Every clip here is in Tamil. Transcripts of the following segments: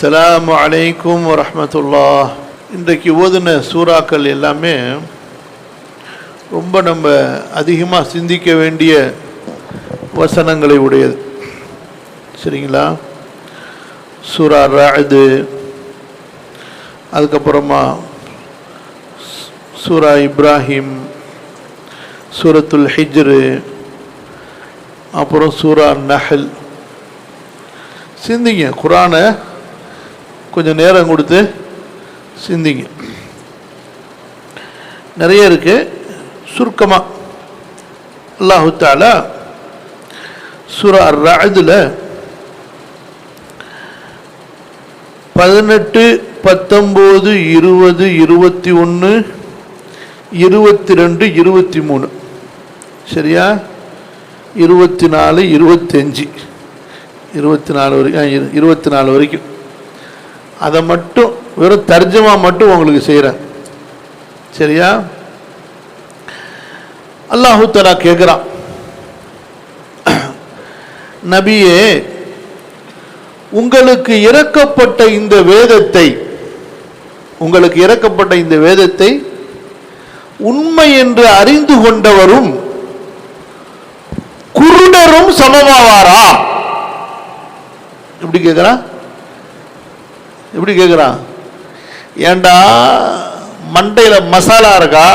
அஸ்லாம் அலைக்கும் வரமத்துல்லா இன்றைக்கு ஓதுன சூறாக்கள் எல்லாமே ரொம்ப நம்ம அதிகமாக சிந்திக்க வேண்டிய வசனங்களை உடையது. சரிங்களா? சூரா ராது அதுக்கப்புறமா சூரா இப்ராஹிம் சூரத்துல் ஹிஜ்ரு அப்புறம் சூரா நஹல். சிந்திங்க குரானை கொஞ்சம் நேரம் கொடுத்து சிந்திங்க. நிறைய இருக்கு. சுருக்கமாக அல்லாஹு தாலா சூரா பதினெட்டு பத்தொம்போது இருபது இருபத்தி ஒன்று இருபத்தி ரெண்டு இருபத்தி மூணு. சரியா? இருபத்தி நாலு இருபத்தஞ்சி இருபத்தி நாலு வரைக்கும் இருபத்தி நாலு வரைக்கும். அதை மட்டும் வெறும் தர்ஜமா மட்டும் உங்களுக்கு செய்கிறேன் சரியா? அல்லாஹு தலா கேட்குறான் நபியே உங்களுக்கு இறக்கப்பட்ட இந்த வேதத்தை உங்களுக்கு இறக்கப்பட்ட இந்த வேதத்தை உண்மை என்று அறிந்து கொண்டவரும் குருடரும் சமமாவாரா? இப்படி கேட்குறான் எப்படி கேட்குறான் ஏண்டா மண்டையில் மசாலா இருக்கா?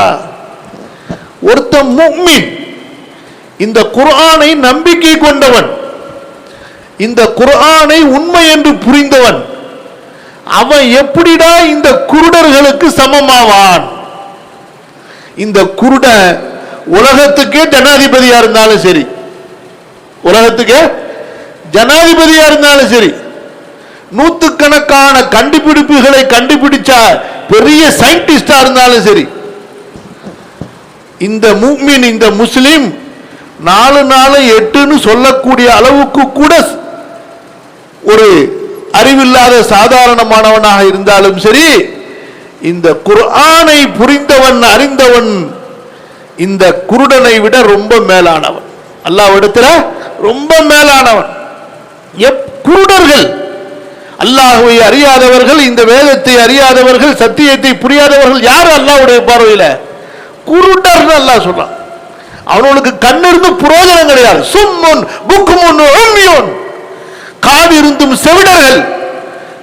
ஒருத்தன் முக்மின் இந்த குர்ஆனை நம்பிக்கை கொண்டவன். இந்த குர்ஆனை உண்மை என்று புரிந்தவன். அவன் எப்படிடா இந்த குருடர்களுக்கு சமமாவான்? இந்த குருட உலகத்துக்கே ஜனாதிபதியா இருந்தாலும் சரி. உலகத்துக்கே ஜனாதிபதியா இருந்தாலும் சரி. நூத்துக்கணக்கான கண்டுபிடிப்புகளை கண்டுபிடிச்ச பெரிய சயின்டிஸ்டா இருந்தாலும் சரி. இந்த மூமின் இந்த முஸ்லீம் நாலு நாலு எட்டுன்னு சொல்லக்கூடிய அளவுக்கு கூட ஒரு அறிவில்லாத சாதாரணமானவனாக இருந்தாலும் சரி இந்த குர்ஆனை புரிந்தவன் அறிந்தவன் இந்த குருடனை விட ரொம்ப மேலானவன். அல்லாவிடத்தில் ரொம்ப மேலானவன். எப் குருடர்கள் அல்லாஹுவை அறியாதவர்கள் இந்த வேதத்தை அறியாதவர்கள் சத்தியத்தை புரியாதவர்கள் யார் அல்லாவுடைய பார்வையில? குருடர்னு அல்லாஹ் சொல்றான் அவனுக்கு கண்ணிருந்து புரோஜனம் கிடையாது. சும்முன் புக்குமுன் உம்மியுன் காதிருந்தும் செவிடர்கள்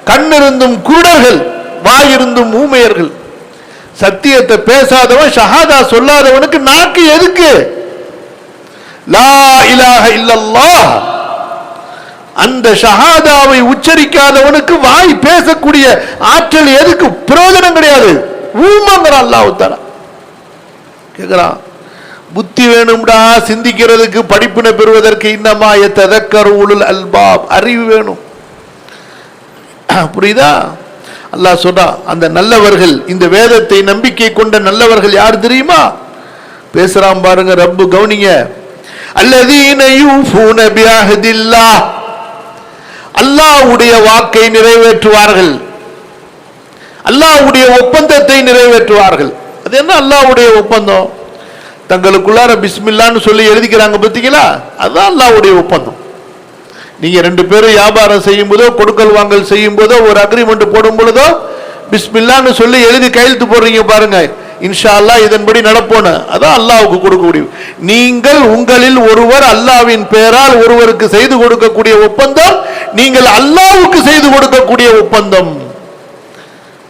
கண்ணிருந்தும் குருடர்கள் வாயிருந்தும் ஊமையர்கள். சத்தியத்தை பேசாதவன் ஷஹாதா சொல்லாதவனுக்கு நாக்கு எதுக்கு? லா இலாக இல்லல்லா அந்த ஷஹாதாவை உச்சரிக்காதவனுக்கு வாய் பேசக்கூடிய ஆற்றல் எதுக்கு? பிரயோஜனம் கிடையாது. ஊமங்கிற அல்லாஹ் தஆலா. கேக்குறான்? புத்தி வேணும்டா சிந்திக்கிறதுக்கு படிப்பினை பெறுவதற்கு இன்னமா எத்ததக்கர் உளுல் அல்பாப். அறிவு வேணும். புரியுதா? அல்லாஹ் சொல்றா அந்த நல்லவர்கள் இந்த வேதத்தை நம்பிக்கை கொண்ட நல்லவர்கள் யார் தெரியுமா? பேசுறான் பாருங்க ரப்பு கவுனிங்க. அல்லதீன யூஃபூன பிஅஹதில்லாஹ். அல்லாஹ்வுடைய வாக்கை நிறைவேற்றுவார்கள். அல்லாஹ்வுடைய ஒப்பந்தத்தை நிறைவேற்றுவார்கள். அது என்ன அல்லாவுடைய ஒப்பந்தம்? தங்களுக்குள்ளார பிஸ்மில்லான்னு சொல்லி எழுதிக்கிறாங்க பார்த்தீங்களா? அதுதான் அல்லாஹ்வுடைய ஒப்பந்தம். நீங்க ரெண்டு பேரும் வியாபாரம் செய்யும் போதோ கொடுக்கல் வாங்கல் செய்யும் போதோ ஒரு அக்ரிமெண்ட் போடும் பொழுதோ பிஸ்மில்லான்னு சொல்லி எழுதி கையெழுத்து போடுறீங்க பாருங்க. இன்ஷா அல்லாஹ் இதன்படி நடப்போன்னு. அதான் அல்லாவுக்கு கொடுக்க முடியும். நீங்கள் உங்களில் ஒருவர் அல்லாஹ்வின் பெயரால் ஒருவருக்கு செய்து கொடுக்கக்கூடிய ஒப்பந்தம் நீங்கள் அல்லாவுக்கு செய்து கொடுக்கக்கூடிய ஒப்பந்தம்.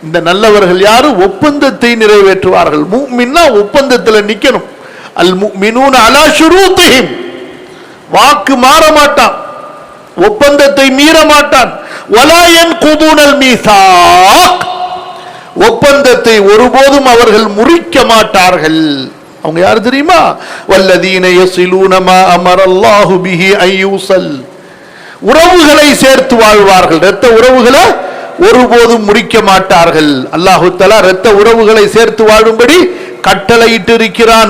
இந்த நல்லவர்கள் யாரு? ஒப்பந்தத்தை நிறைவேற்றுவார்கள். முஃமின்னா ஒப்பந்தத்துல நிக்கணும். அல் முஃமினூன அலா ஷுரூத்திஹிம். வாக்கு மாற மாட்டான். ஒப்பந்தத்தை மீற மாட்டான். வலா குதூனல் மீசாக். ஒப்பந்தத்தை ஒருபோதும் அவர்கள் முறிக்க மாட்டார்கள். அவங்க யார் தெரியுமா? வல்லதீன யஸிலூன அமரல்லாஹு பிஹி ஐயூசல். உறவுகளை சேர்த்து வாழ்வார்கள். இரத்த உறவுகளை ஒருபோதும் முடிக்க மாட்டார்கள். அல்லாஹு தலா இரத்த உறவுகளை சேர்த்து வாழும்படி கட்டளையிட்டு இருக்கிறான்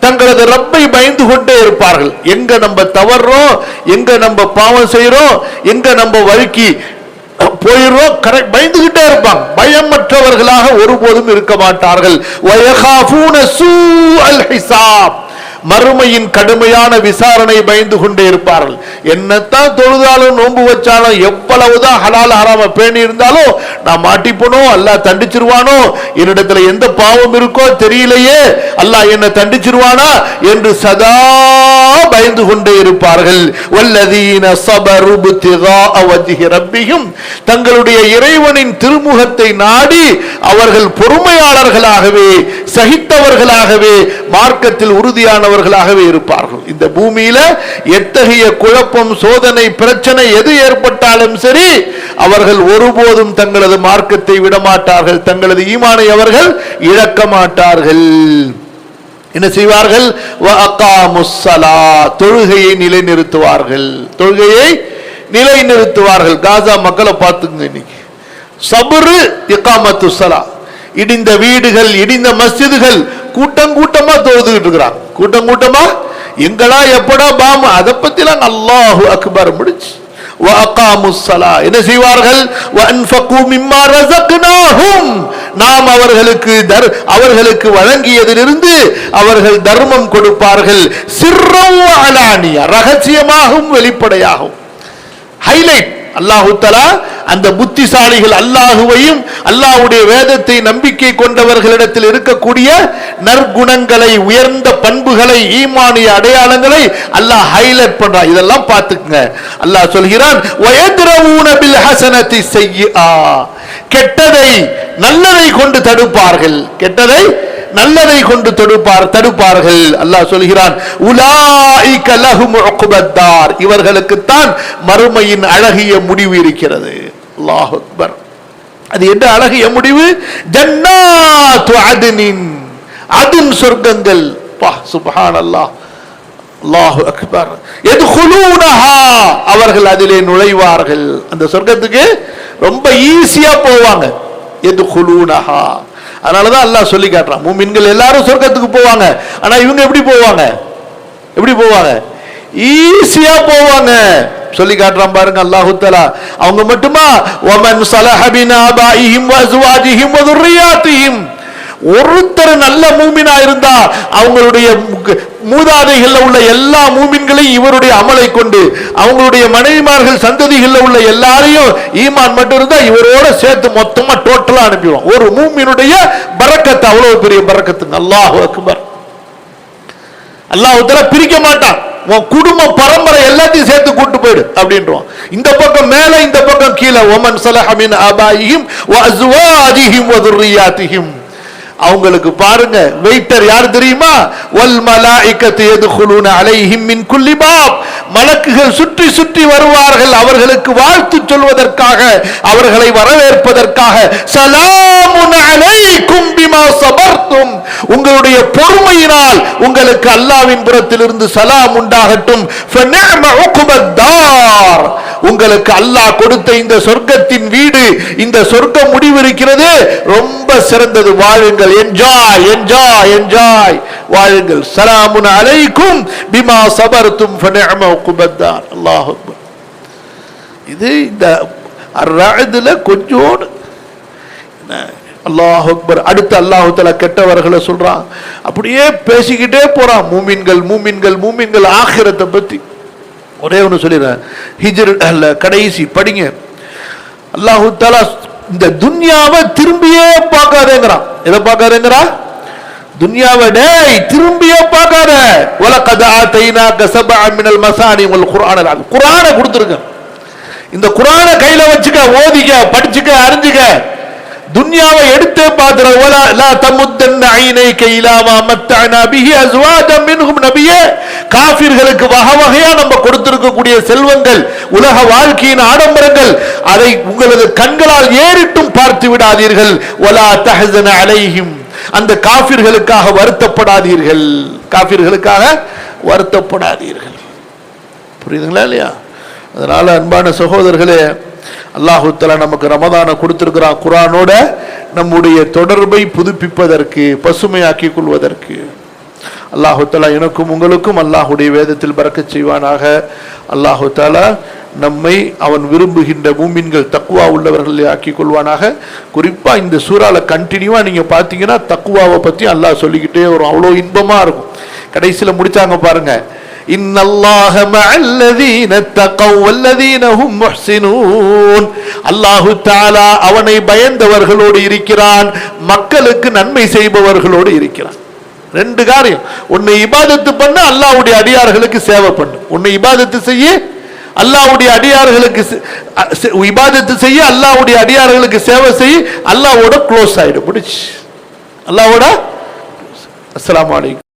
தங்களது ரப்பை பயந்து கொண்டே இருப்பார்கள். எங்க நம்ம தவறுறோம் எங்க நம்ம பாவம் செய்யறோம் எங்க நம்ம வழுக்கி போயிடுறோம். கரெக்ட் பயந்துகிட்டே இருப்பாங்க. பயமற்றவர்களாக ஒருபோதும் இருக்க மாட்டார்கள். வயகாஃபூன சூஅல் ஹிசாப். மறுமையின் கடுமையான விசாரணை பயந்து கொண்டே இருப்பார்கள். என்னத்தான் தொழுதாலும் நோன்பு வச்சாலும் எவ்வளவுதான் ஹலால் ஹராம பேணி இருந்தாலும் நான் மாட்டிப்போனோ அல்லாஹ் தண்டிச்சிருவானோ என்னிடத்துல எந்த பாவம் இருக்கோ தெரியலையே அல்லாஹ் என்ன தண்டிச்சிருவானா என்று சதா பயந்து கொண்டே இருப்பார்கள். வல்லதீன சபரு புத்திகா வஜ்ஹி தங்களுடைய இறைவனின் திருமுகத்தை நாடி அவர்கள் பொறுமையாளர்களாகவே சகித்தவர்களாகவே மார்க்கத்தில் உறுதியானவர்களாகவே இருப்பார்கள். இந்த பூமியில எத்தகைய குழப்பம் சோதனை பிரச்சனை எது ஏற்பட்டாலும் சரி அவர்கள் ஒருபோதும் தங்களது மார்க்கத்தை விடமாட்டார்கள். தங்களது ஈமானை அவர்கள் இழக்க மாட்டார்கள் என்ன செய்வார்கள்? தொழுகையை நிலைநிறுத்துவார்கள். தொழுகையை நிலைநிறுத்துவார்கள். காசா மக்களை பார்த்துங்க இன்னைக்கு. சபுரு இக்காமத்து சலா இடிந்த வீடுகள் இடிந்த மஸ்ஜிதுகள் கூட்டம் கூட்டமா தோதுகிட்டு இருக்கிறான். கூட்டம் கூட்டமா? எங்களா எப்படா பாம்? அதை பத்திலாம் அல்லாஹு அக்பர் முடிச்சு. என்ன செய்வார்கள்? நாம் அவர்களுக்கு அவர்களுக்கு வழங்கியதிலிருந்து அவர்கள் தர்மம் கொடுப்பார்கள். சிறம் அலானியா. ரகசியமாகவும் வெளிப்படையாகும் ஹைலைட். அல்லாஹுத்தலா அந்த புத்திசாலிகள் அல்லாஹுவையும் அல்லாஹுடைய வேதத்தை நம்பிக்கை கொண்டவர்களிடத்தில் இருக்கக்கூடிய நற்குணங்களை உயர்ந்த பண்புகளை ஈமானிய அடையாளங்களை அல்லாஹ் ஹைலைட் பண்றான். இதெல்லாம் பார்த்துக்குங்க. அல்லாஹ் சொல்கிறான் வயத்ரவூன கெட்டதை நல்லதை கொண்டு தடுப்பார்கள். கெட்டதை நல்லதை கொண்டு தடுப்பார் தடுப்பார்கள். அல்லாஹ் சொல்கிறான் உலாயிக லஹும் இவர்களுக்குத்தான் மறுமையின் அழகிய முடிவு இருக்கிறது. அல்லாஹ் அக்பர். அது என்ன அழகிய முடிவு? ஜன்னாத் அதுனின். அதுன் சொர்க்கங்கள். பா அல்லாஹ் அல்லாஹு அக்பர். எதுகுலூனஹா அவர்கள் அதிலே நுழைவார்கள். அந்த சொர்க்கத்துக்கு ரொம்ப ஈஸியா போவாங்க. எதுகுலூனஹா அதனாலதான் அல்லாஹ் சொல்லி காட்டுறான். மூமின்கள் எல்லாரும் சொர்க்கத்துக்கு போவாங்க. ஆனா இவங்க எப்படி போவாங்க? எப்படி போவாங்க? ஈஸியா போவாங்க. சொல்லி காட்டுறான் பாருங்க அல்லாஹு தலா அவங்க மட்டுமா? ஒமன் சலஹபின் ஆபாயிஹிம் வ அஸ்வாஜிஹிம் ஒருத்தர் நல்ல மூமினா இருந்தா அவங்களுடைய மூதாதைகளில் மூதாதைகள்ல உள்ள எல்லா மூமின்களையும் இவருடைய அமலை கொண்டு அவங்களுடைய மனைவிமார்கள் சந்ததிகள்ல உள்ள எல்லாரையும் ஈமான் மட்டும் இருந்தா இவரோட சேர்த்து மொத்தமா டோட்டலா அனுப்பிடுவோம் ஒரு மூமினுடைய பறக்கத்து அவ்வளவு பெரிய பரக்கத்துங்க அல்லாஹ் அக்பர். அல்லாஹ் பிரிக்க மாட்டான். உன் குடும்ப பரம்பரை எல்லாத்தையும் சேர்த்து கூட்டு போயிடு அப்படின்றோம் இந்த பக்கம் மேல இந்த பக்கம் கீழே. ஒமன் சலஹமின் அபாயிஹிம் வ அஸ்வாதிஹிம் வ துர்ரியாத்திஹிம். அவங்களுக்கு பாருங்க வெயிட்டர் யார் தெரியுமா? வல் மலாயிகத்து யதுகுலூன அலைஹிம் மின் குல்லி பாப். மலக்குகள் சுற்றி சுற்றி வருவார்கள் அவர்களுக்கு வாழ்த்து சொல்வதற்காக அவர்களை வரவேற்பதற்காக. சலாமுன் அலைக்கும் பிமா சபர்த்தும். உங்களுடைய பொறுமையினால் உங்களுக்கு அல்லாவின் புறத்திலிருந்து சலாம் உண்டாகட்டும். தார். உங்களுக்கு அல்லாஹ் கொடுத்த இந்த சொர்க்கத்தின் வீடு இந்த சொர்க்கம் முடிவிருக்கிறது ரொம்ப ரொம்ப சிறந்தது. வாழுங்கள். என்ஜாய் என்ஜாய் என்ஜாய் வாழுங்கள். சலாமுன் அலைக்கும் பிமா சபர்த்தும் ஃபநிஅம அல்லாஹ் அக்பர் இது இந்த அர்ரஅதுல கொஞ்சோடு அல்லாஹ் அக்பர் அடுத்து அல்லாஹு தலா கெட்டவர்களை சொல்றான் அப்படியே பேசிக்கிட்டே போறான் மூமின்கள் மூமின்கள் மூமின்கள் ஆகிரத்தை பத்தி. ஒரே ஒன்று சொல்லிடுறேன். ஹிஜர் அல்ல கடைசி படிங்க. அல்லாஹு தலா இந்த துன்யாவை திரும்பியே பார்க்காதேங்கிறான். எதை பார்க்காதேங்கிறா? துன்யாவை டேய் திரும்பியே பார்க்காத. உலகத ஆத்தைனா கசப அமினல் மசானி உங்களுக்கு குரான குரானை கொடுத்துருங்க. இந்த குரானை கையில வச்சுக்க ஓதிக்க படிச்சுக்க அறிஞ்சுக்க. துன்யாவை எடுத்தே பார்த்துற ஓலா லா தமுத் ஐனைக இலாமா மத்தஅனா பிஹி அஸ்வாஜம் மின்ஹும் நபியே காஃபிர்களுக்கு வகை வகையா நம்ம கொடுத்திருக்கக்கூடிய செல்வங்கள் உலக வாழ்க்கையின் ஆடம்பரங்கள் அதை உங்களது கண்களால் ஏறிட்டும் பார்த்து விடாதீர்கள். ஒலா தஹசன அலைஹிம். அந்த காஃபிர்களுக்காக வருத்தப்படாதீர்கள். காஃபிர்களுக்காக வருத்தப்படாதீர்கள். புரியுதுங்களா இல்லையா? அதனால அன்பான சகோதரர்களே அல்லாஹுத்தலா நமக்கு ரமதானை கொடுத்திருக்கிறான் குரானோட நம்முடைய தொடர்பை புதுப்பிப்பதற்கு பசுமையாக்கிக் கொள்வதற்கு. அல்லாஹுத்தலா எனக்கும் உங்களுக்கும் அல்லாஹுடைய வேதத்தில் பறக்கச் செய்வானாக. அல்லாஹு தலா நம்மை அவன் விரும்புகின்ற மூமின்கள் தக்குவா உள்ளவர்களை ஆக்கி கொள்வானாக. குறிப்பா இந்த சூறால கண்டினியூவா நீங்க பாத்தீங்கன்னா தக்குவாவை பத்தி அல்லாஹ் சொல்லிக்கிட்டே வரும். அவ்வளோ இன்பமா இருக்கும். கடைசியில முடிச்சாங்க பாருங்க. இன்னல்லாஹ மஅல்லதீன தகவ் வல்லதீன ஹும் முஹ்சினூன் அல்லாஹு தஆலா அவனை பயந்தவர்களோடு இருக்கிறான் மக்களுக்கு நன்மை செய்பவர்களோடு இருக்கிறான். ரெண்டு காரியம். உன்னை இபாதத்து பண்ண அல்லாஹ்வுடைய அடியார்களுக்கு சேவை பண்ணு. உன்னை இபாதத்து செய்ய அல்லாஹ்வுடைய அடியார்களுக்கு இபாதத்து செய்ய அல்லாஹ்வுடைய அடியார்களுக்கு சேவை செய்ய அல்லாஹ்வோட க்ளோஸ் ஆயிடும் முடிச்சு அல்லாஹ்வோட அஸ்ஸலாமு அலைக்கும்.